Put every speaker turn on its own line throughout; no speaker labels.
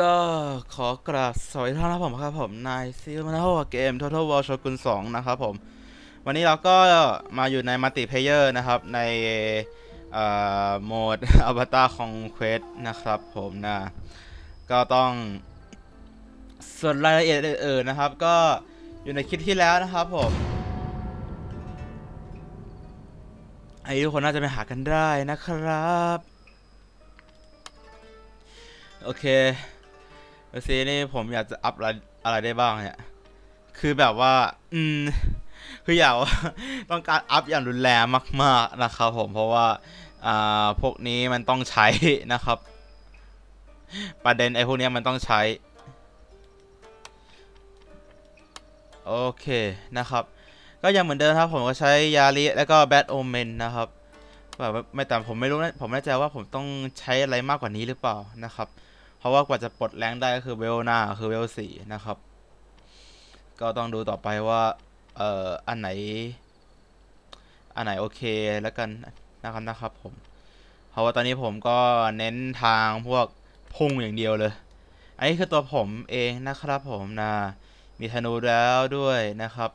ก็ขอกราบสวัสดีท่านนะครับผมครับผมนายซีมานาโฮเกม Total War โชกุน2นะครับผม วันนี้เราก็มาอยู่ในมัลติเพเยอร์นะครับ ในโหมดอวตารของเควสนะครับผมนะ ก็ต้องส่วนรายละเอียดอื่นๆนะครับ ก็อยู่ในคลิปที่แล้วนะครับผมไอ้ทุกคนน่าจะไปหากันได้นะครับ โอเค ซีนี่ผมอยากจะอัพอะไรอะไรได้บ้างเนี่ย คือแบบว่า อืม คืออยากว่า ต้องการอัพอย่างรุนแรงมาก ๆ นะครับผม เพราะว่า อ่า พวกนี้มันต้องใช้นะครับ ประเด็นไอ้พวกนี้มันต้องใช้ โอเค นะครับ ก็ยังเหมือนเดิมครับ ผมก็ใช้ยาลิแล้วก็แบทโอเมนนะครับแบบไม่แต่ผมไม่รู้นะผมไม่แน่ใจว่าผมต้องใช้อะไรมากกว่านี้หรือเปล่านะครับ เพราะว่ากว่าจะปลดแรงได้ก็คือเวลหน้าคือเวลสี่นะครับ ก็ต้องดูต่อไปว่าเอ่ออันไหน อันไหนโอเคแล้วกันนะครับนะครับผม เพราะว่าตอนนี้ผมก็เน้นทางพวกพุ่งอย่างเดียวเลย อันนี้คือตัวผมเองนะครับผมนะมีธนูแล้วด้วยนะครับ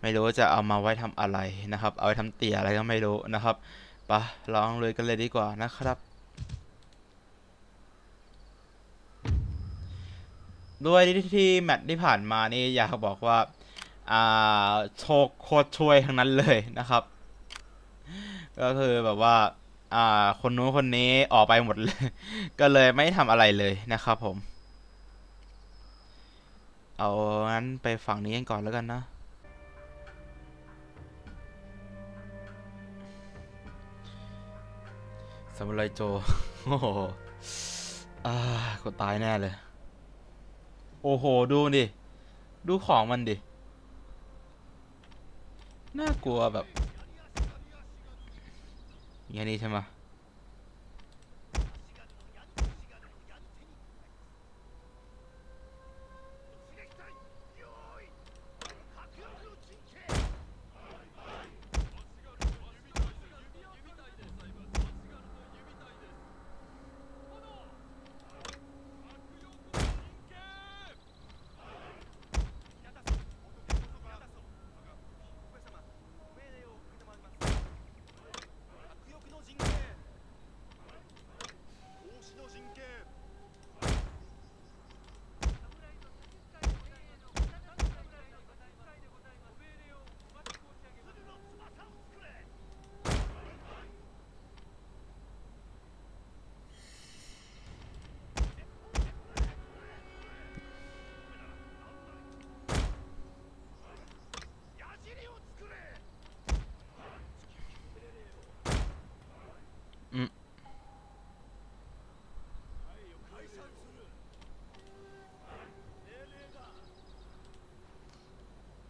ไม่รู้จะเอามาไว้ทำอะไรนะครับ เอาไว้ทำเตี่ยอะไรก็ไม่รู้นะครับปะลองเลยกันเลยดีกว่านะครับ ด้วยที่แมตช์ที่ผ่านมานี่อยากบอกว่าอ่าโชคโคตรช่วยทั้งนั้นเลยนะครับ ก็คือแบบว่า อ่า คนนู้นคนนี้ออกไปหมดเลย ก็เลยไม่ทำอะไรเลยนะครับผม เอางั้นไปฝั่งนี้กันก่อนแล้วกันนะสมุไรโจ โอ้โหอ่ากูตายแน่เลย โอ้โห ดูดิ ดูของมันดิ น่ากลัวแบบอย่างนี้ใช่ไหมะ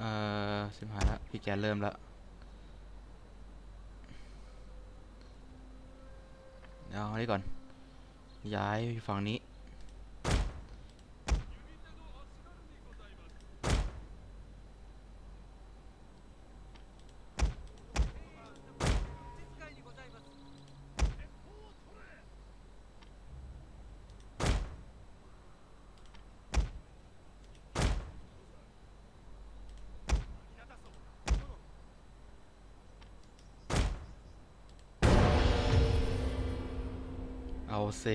เอ่อสิบหายละ พี่แกเริ่มแล้วเดี๋ยวอาอันนี้ก่อน ย้ายฝั่งนี้ เอา สิ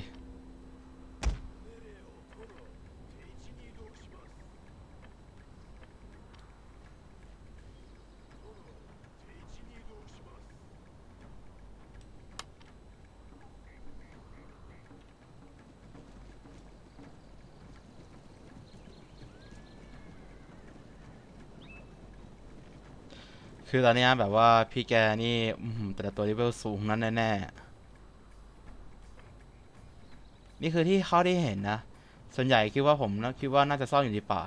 คือตอนนี้แบบว่าพี่แกนี่แต่ละตัวเลเวลสูงนั้นแน่ๆ นี่คือที่เขาได้เห็นนะ ส่วนใหญ่คิดว่าผมนะคิดว่าน่าจะซ่อนอยู่ในป่า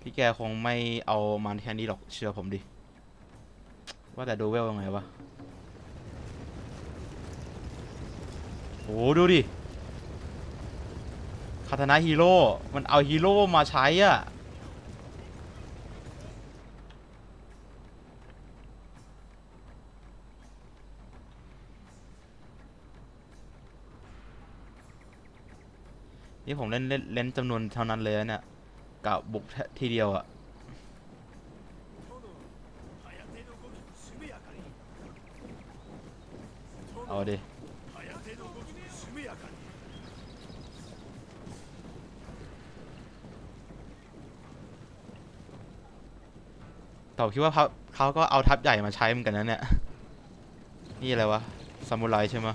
พี่แกคงไม่เอามันแค่นี้หรอกเชื่อผมดิ ว่าแต่ดูเวลยังไงวะโอ้ดูดิคาทนาฮีโร่ มันเอาฮีโร่มาใช้อะ นี่ผมเล่นเล่นเล่นจำนวนเท่านั้นเลยนะเนี่ยกะบุกทีเดียวอะเอาดิแต่ผมคิดว่าเขาเขาก็เอาทัพใหญ่มาใช้เหมือนกันนะเนี่ย นี่อะไรวะ ซามูไรใช่ไหม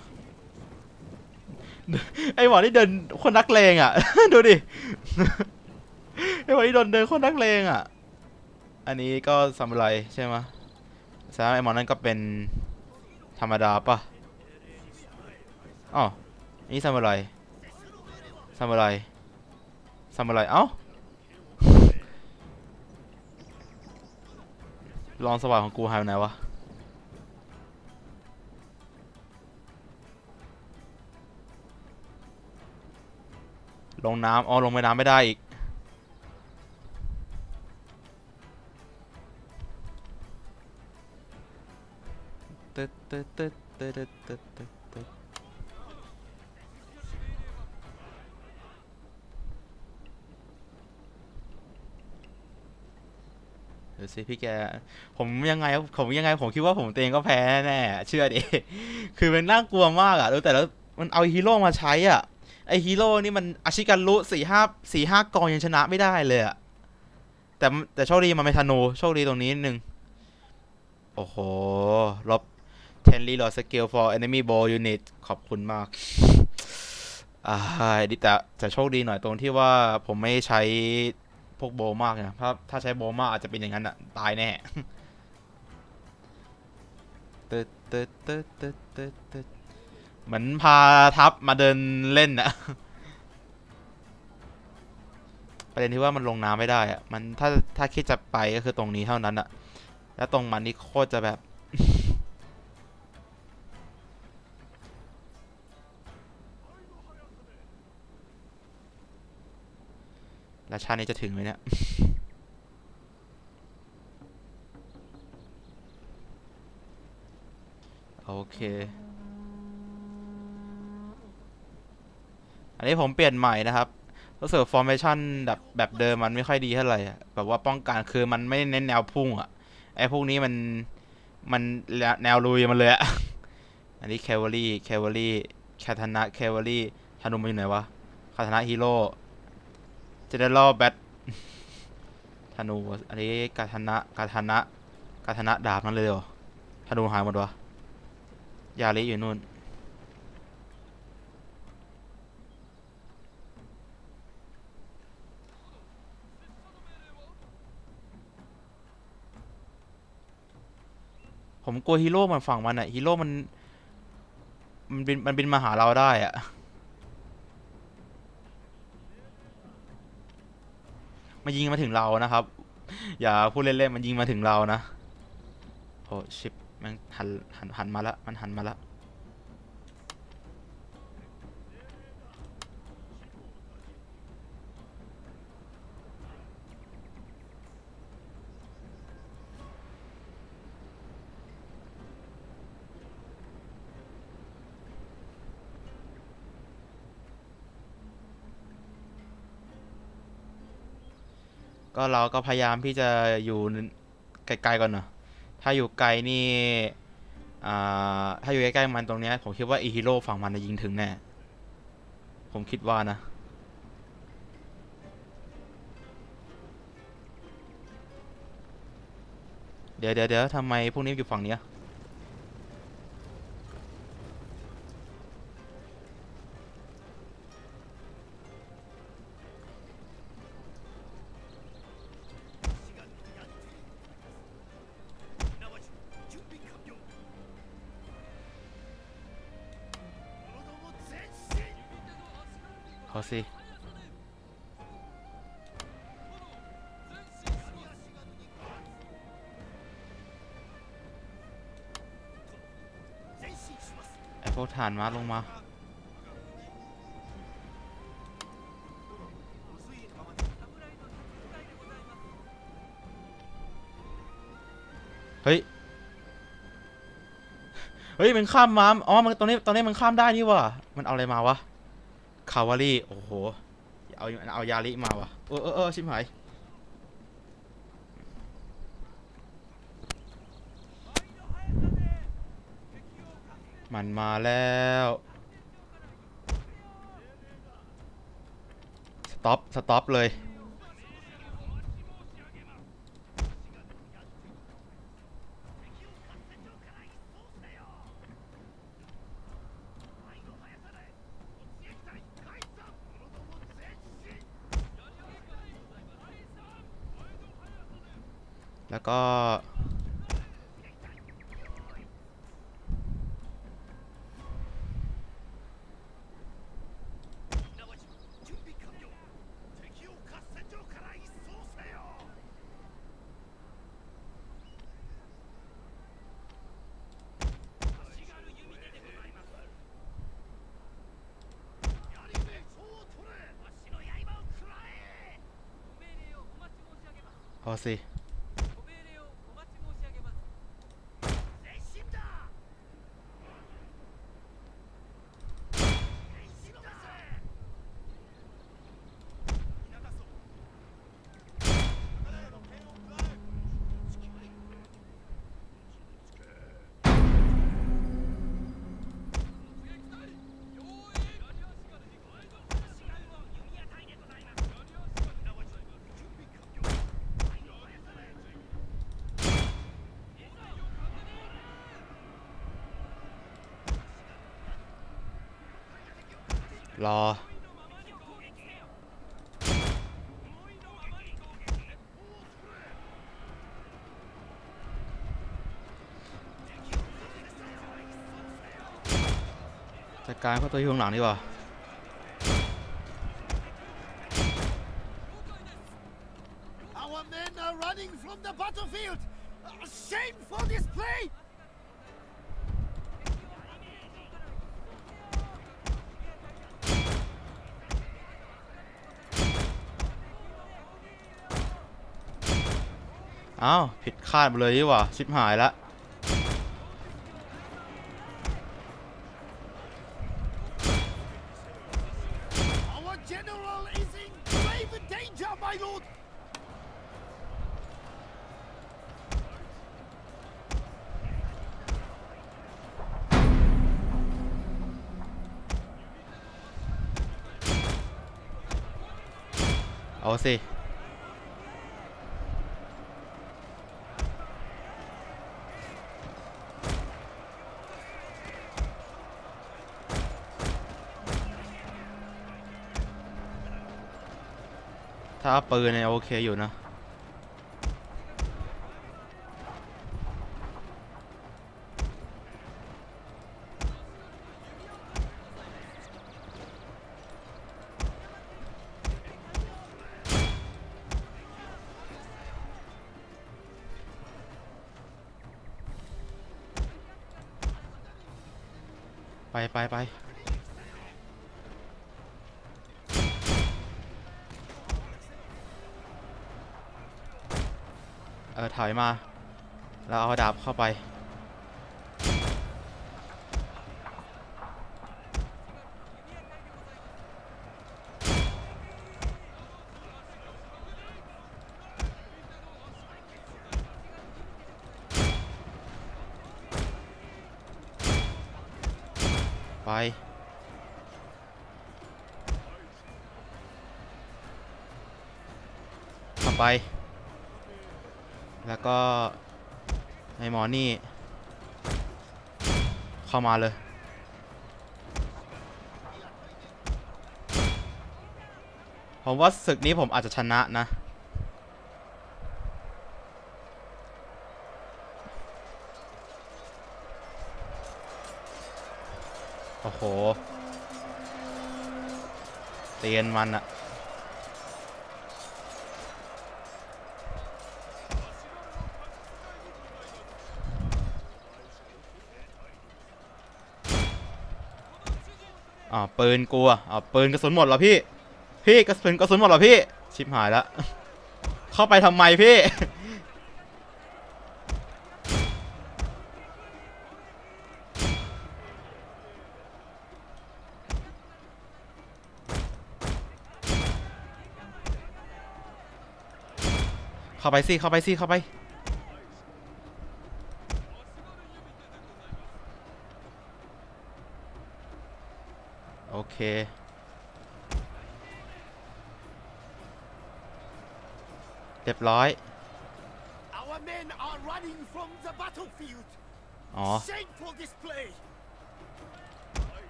ไอหมอนี่เดินคนนักเลงอะ ดูดิ ไอหมอนี่โดนเดินคนนักเลงอะ อันนี้ก็ซามูไรใช่ไหมแสดงไอหมอนั่นก็เป็นธรรมดาปะอ๋อนี่ซามูไรซามูไรซามูไรเอ้าลองสว่างของกูหายไปไหนวะ ลงน้ำอ๋อลงไปน้ำไม่ได้อีก ตึ๊ดตึ๊ดตึ๊ดตึ๊ดตึ๊ดตึ๊ดตึ๊ดเดี๋ยวสิพี่แก ผมยังไงผมยังไงผมคิดว่าผมตัวเองก็แพ้แน่เชื่อดิ คือมันน่ากลัวมากอะ่ะแต่แล้วมันเอาฮีโร่มาใช้อะ ไอฮีโร่นี่มันอาชิการุสี่ห้าสี่ห้ากองยังชนะไม่ได้เลยอะแต่แต่โชคดีมันไม่ธนูโชคดีตรงนี้นึง โอ้โหลบ10 reload skill for enemy bow unit ขอบคุณมากอ่าดิแต่แต่โชคดีหน่อยตรงที่ว่าผมไม่ใช้พวกโบว์มากนะถ้าถ้าใช้โบว์มากอาจจะเป็นอย่างนั้นอะตายแน่ตึ๊ดตึ๊ดตึ๊ดตึ๊ดตึ๊ด เหมือนพาทัพมาเดินเล่นอะประเด็นที่ว่ามันลงน้ำไม่ได้อะมันถ้าถ้าคิดจะไปก็คือตรงนี้เท่านั้นอะแล้วตรงมันนี่โคตรจะแบบแล้วชานี้จะถึงไหมเนี่ยโอเค อันนี้ผมเปลี่ยนใหม่นะครับรู้สึกฟอร์เมชันแบบแบบเดิมมันไม่ค่อยดีเท่าไหร่แบบว่าป้องกันคือมันไม่เน้นแนวพุ่งอะไอ้พวกนี้มันมันแนวลุยมันเลยอะอันนี้แคลวอรี่แคลวอรี่แคทนะแคลวอรี่ธนูมันอยู่ไหนวะคาทนะฮีโร่เจเนอเรลแบทธนูอันนี้กาธนะกาธนะกาธนะดาบนั่นเลยเหรอธนูหายหมดวะยาลิอยู่นู่น ผมกลัวฮีโร่มันฝั่งมันอะฮีโร่มัน มันบินมันบินมาหาเราได้อะมันยิงมาถึงเรานะครับ อย่าพูดเล่นๆมันยิงมาถึงเรานะโอ้ชิปมันหันหันหันมาละมันหันมาละ ก็เราก็พยายามที่จะอยู่ไกลๆก่อนเนอะถ้าอยู่ไกลนี่ถ้าอยู่ใกล้ๆมันตรงเนี้ยผมคิดว่าอีฮีโร่ฝั่งมันจะยิงถึงแน่ผมคิดว่านะเดี๋ยวเดี๋ยวเดี๋ยวทำไมพวกนี้อยู่ฝั่งเนี้ย สิไอพวกฐานมาลงมาเฮ้ย เฮ้ย มันข้ามมา อ๋อ มันตรงนี้ตรงนี้มันข้ามได้นี่วะมันเอาอะไรมาวะ คาวารี่โอ้โห เอาเอายาลิมาวะเออเออเออชิมหายมันมาแล้วสต็อปสต็อปเลย แล้วก็เอา รอ จัดการเข้าตัวอยู่ข้างหลังดีกว่า
Our men are running from the battlefield! Uh, Shameful display!
อ้าวผิดคาดไปเลยดีกว่าชิบหายละ
Our general is in grave danger, my lord!
เอาสิ ถ้าเอาปืนเนี่ยโอเคอยู่นะ อยมาแล้วเอาดาบเข้าไป ไปเข้าไป แล้วก็ไอหมอนี่ เข้ามาเลย ผมว่าศึกนี้ผมอาจจะชนะนะ โอ้โห เตียนมันอะ อ๋อปืนกลัวอ๋อปืนกระสุนหมดเหรอพี่ พี่กระสุนกระสุนหมดเหรอพี่ ชิบหายละเข้าไปทำไมพี่ เข้าไปสิเข้าไปสิเข้าไป เคเรียบร้อย
Our men are running from the battlefield.
อ๋อ
Shameful display.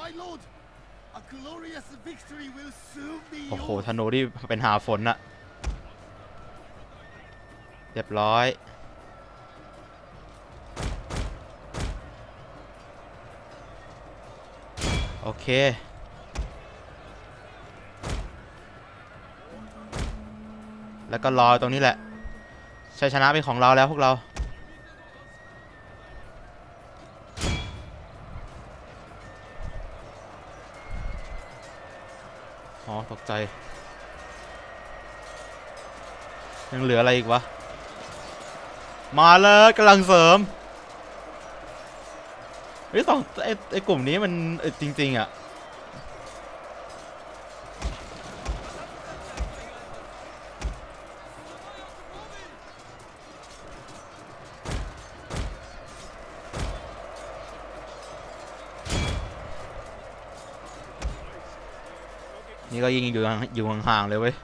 My lord, a glorious victory will soon be
โอ้โห
yours.
ธนูที่เป็นหาฝนอะเรียบร้อย โอเค แล้วก็รอตรงนี้แหละ ชัยชนะเป็นของเราแล้วพวกเรา อ๋อ ตกใจ ยังเหลืออะไรอีกวะ มาเลยกำลังเสริม ฮ้ยสองไอไอกลุ่มนี้มันจริง ๆ อะ นี่ก็ยิงอยู่ห่างอยู่ห่างๆเลยเว้ย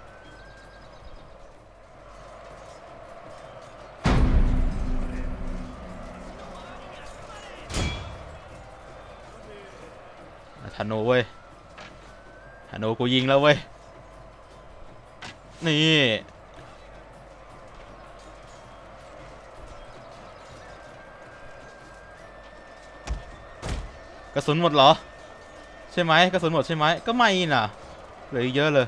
กูยิงแล้วเว้ย นี่ กระสุนหมดเหรอ ใช่ไหมกระสุนหมดใช่ไหมก็ไม่น่ะเหลือเยอะเลย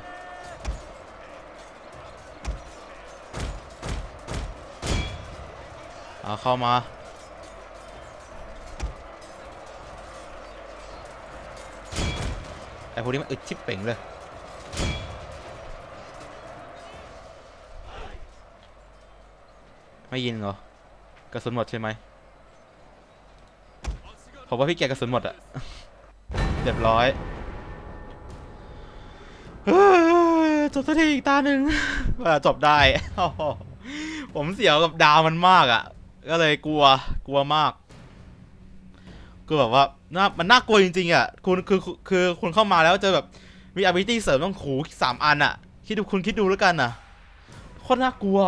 เอาเข้ามา ไอ้พวกนี้มันอึดชิบเป่งเลย ไม่ยินเหรอ กระสุนหมดใช่ไหมผมว่าพี่แกกระสุนหมดอะเรียบร้อยจบสักทีอีกตาหนึ่งว่าจบได้ ผมเสียวกับดาวมันมากอะก็เลยกลัว กลัวมาก คือแบบว่าน่ามันน่ากลัวจริงๆอะคุณคือคือคุณเข้ามาแล้วเจอแบบมี ability เสริมต้องขูสามอันอะ คิดดูคุณคิดดูแล้วกันอะโคตรน่ากลัว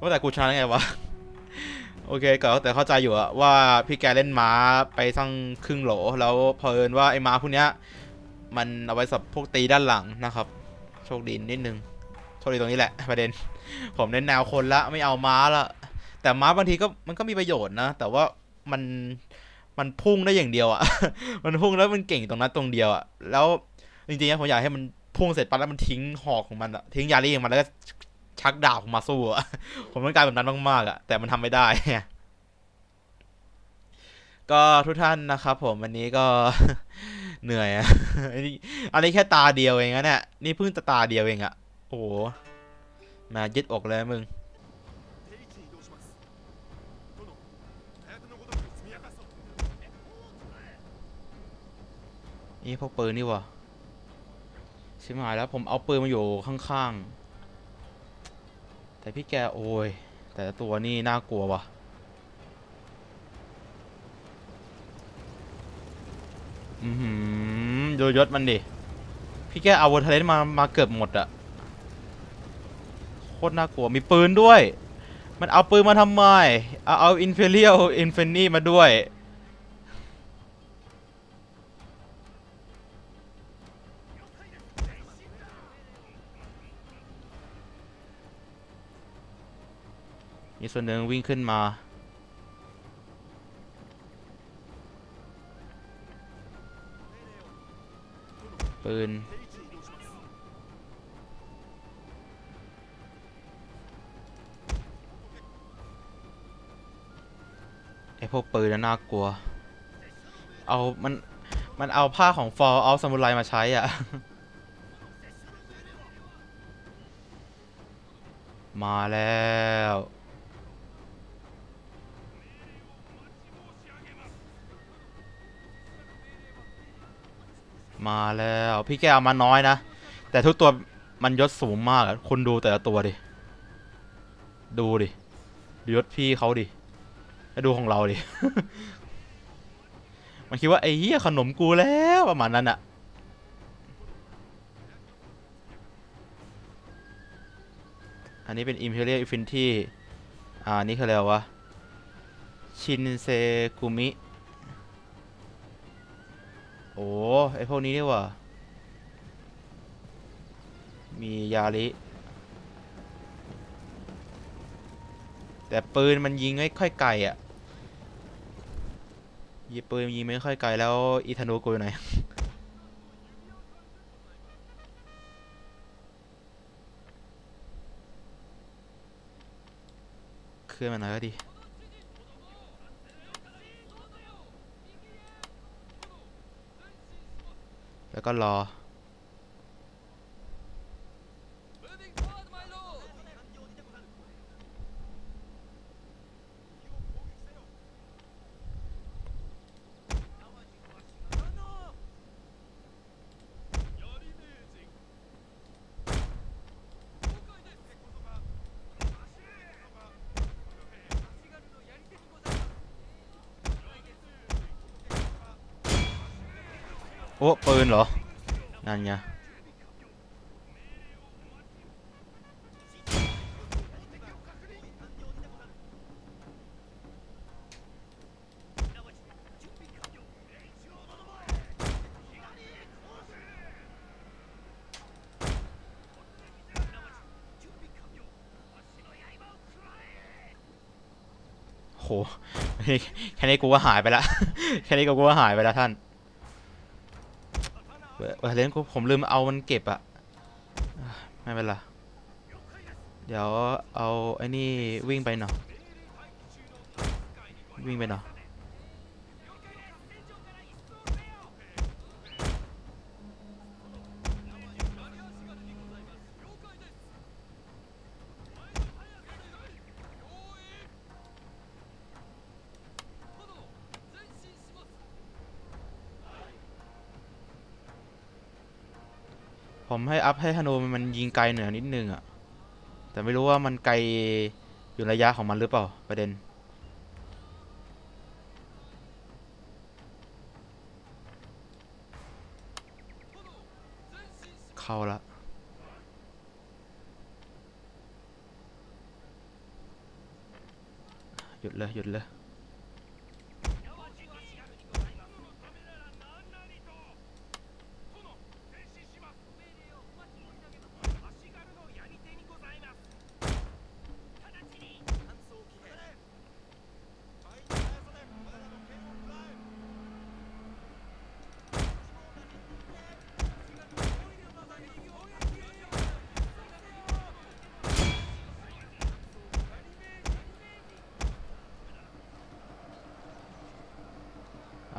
ว่าแต่กูชนะได้ไงวะ โอเคก็แต่เข้าใจอยู่อะว่าพี่แกเล่นม้าไปสั่งครึ่งโหล แล้วเพอิญว่าไอ้ม้าพวกเนี้ยมันเอาไว้สับพวกตีด้านหลังนะครับ โชคดีนิดนึง โชคดีตรงนี้แหละประเด็น ผมเน้นแนวคนละไม่เอาม้าละ แต่ม้าบางทีก็มันก็มีประโยชน์นะ แต่ว่ามันมันพุ่งได้อย่างเดียวอะมันพุ่งแล้วมันเก่งตรงนั้นตรงเดียวอะแล้วจริงๆนะผมอยากให้มันพุ่งเสร็จปั๊บแล้วมันทิ้งหอกของมันอะทิ้งยาลีของมันแล้วก็ชักดาบของมาสู้อะผมต้องการแบบนั้นมากๆอะแต่มันทำไม่ได้ ก็ทุกท่านนะครับผมวันนี้ก็เหนื่อยอะอันนี้อันนี้แค่ตาเดียวเองนะเนี่ยนี่เพิ่งจะตาเดียวเองอะโอ้โหมายึดอกเลยมึง นี่พวกปืนนี่วะชิบหายแล้วผมเอาปืนมาอยู่ข้างๆ แต่พี่แกโอ้ย แต่ตัวนี่น่ากลัววะอือหือดูยศมันดิ พี่แกเอาวอร์เทเลนมา มาเกือบหมดอะโคตรน่ากลัว มีปืนด้วย มันเอาปืนมาทำไม เอาเอาอินเฟเรียลอินเฟินี่มาด้วย ส่วนหนึ่งวิ่งขึ้นมาปืนไอพวกปืนน่ากลัว เอา มัน มันเอาผ้าของฟอลเอาสมุไรมาใช้อะ มาแล้ว มาแล้วพี่แกเอามาน้อยนะ แต่ทุกตัวมันยศสูงมากอคุณดูแต่ละตัวดิ ดูดิดูยศพี่เขาดิแล้วดูของเราดิ มันคิดว่าไอ้เหี้ยขนมกูแล้วประมาณนั้นอะอันนี้เป็น Imperial Infinity อ่า นี่คืออะไรวะ ชินเซกุมิ อ้ไอพวกนี้นี่หว่า มียาริแต่ปืนมันยิงไม่ค่อยไกลอะยิงปืนยิงไม่ค่อยไกลแล้วอีธนูกูอยู่ไหนเคลื่อนมาหน่อยก็ดี แล้วก็รอ โอ้ ปื นเหรอ นั่นไงโหแค่นี้กูก็หายไปละ แค่นี้กูก็หายไปล้วท่าน เออเล่นกูผมลืมเอามันเก็บอะอะไม่เป็นไรเดี๋ยวเอาไอ้นี่วิ่งไปหน่อยวิ่งไปหน่อย ผมให้อัพให้ธนูมันยิงไกลหน่อยนิดนึงอะแต่ไม่รู้ว่ามันไกลอยู่ระยะของมันหรือเปล่าประเด็นเข้าละหยุดเลยหยุดเลย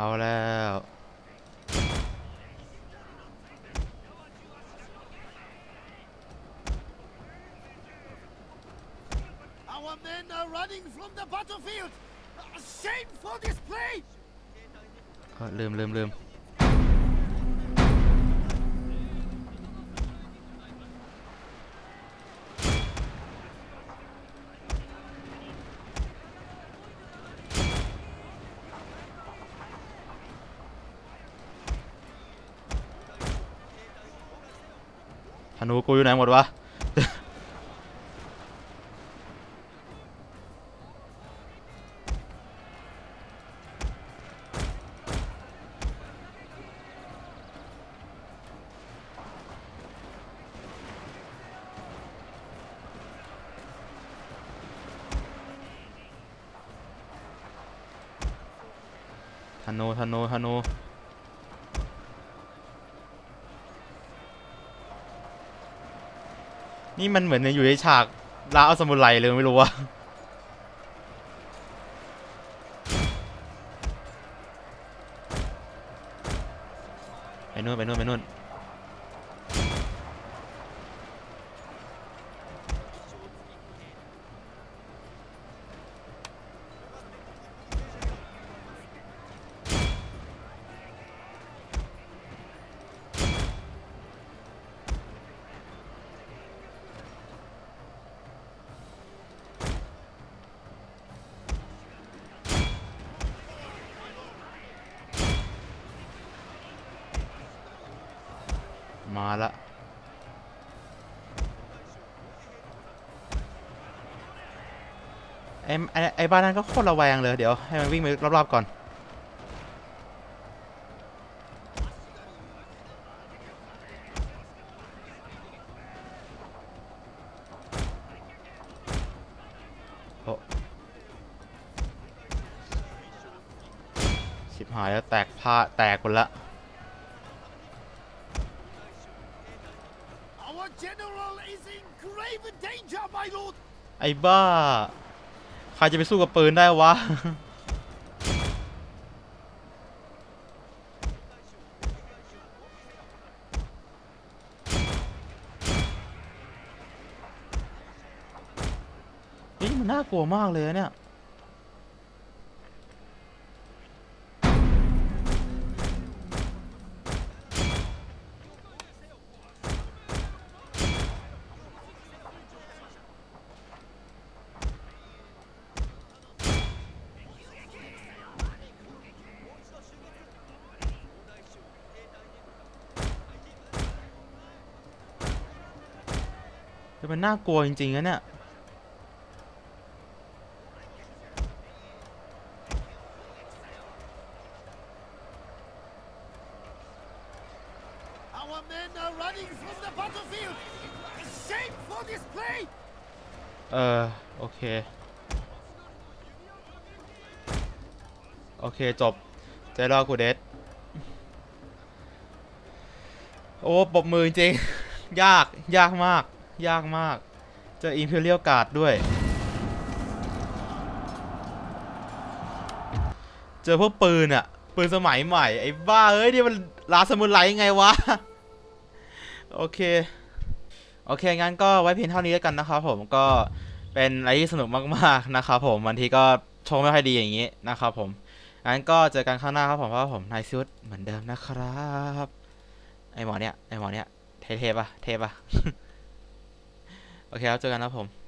เอาแล้ว
Our men are running from the battlefield! Shameful display!
ก็ลืมลืมลืม ธนูกูอยู่ไหนหมดวะธนูธนูธนู นี่มันเหมือนอยู่ในฉากลาเอาสมุไรเลยไม่รู้ว่าไปนู่นไปนู่นไปนู่น มาละ ไอ้ไอ้ไอ้บ้านนั้นก็โคตรระแวงเลยเดี๋ยว ให้มันวิ่งไปรอบๆก่อน โอ้ชิบหายแล้วแตกผ้าแตกหมดละ ไอ้บ้า ใครจะไปสู้กับปืนได้วะ นี่มันน่ากลัวมากเลยอะเนี่ย มันน่ากลัวจริงๆนะเนี่ย
Our men are running from the battlefield. Shame for display.
เออโอเค โอเค จบ ใจรอกูเดทโอ้ปรบมือจริง ยาก ยากมาก ยากมาก เจออิมพีเรียลการ์ดด้วย เจอพวกปืนอะปืนสมัยใหม่ ไอ้บ้าเอ้ยนี่มันลาสมุนไลไงวะ โอเค โอเค งั้นก็ไว้เพียงเท่านี้แล้วกันนะครับผมก็เป็นอะไรที่สนุกมาก ๆ นะครับผมบางทีก็โชว์ไม่ค่อยดีอย่างนี้นะครับผมงั้นก็เจอกันข้างหน้าครับผมเพราะว่าผมนายซุดเหมือนเดิมนะครับ ไอหมอเนี้ยไอหมอเนี้ยเท่ๆปะเท่ปะ โอเคครับเจอกันนะครับผม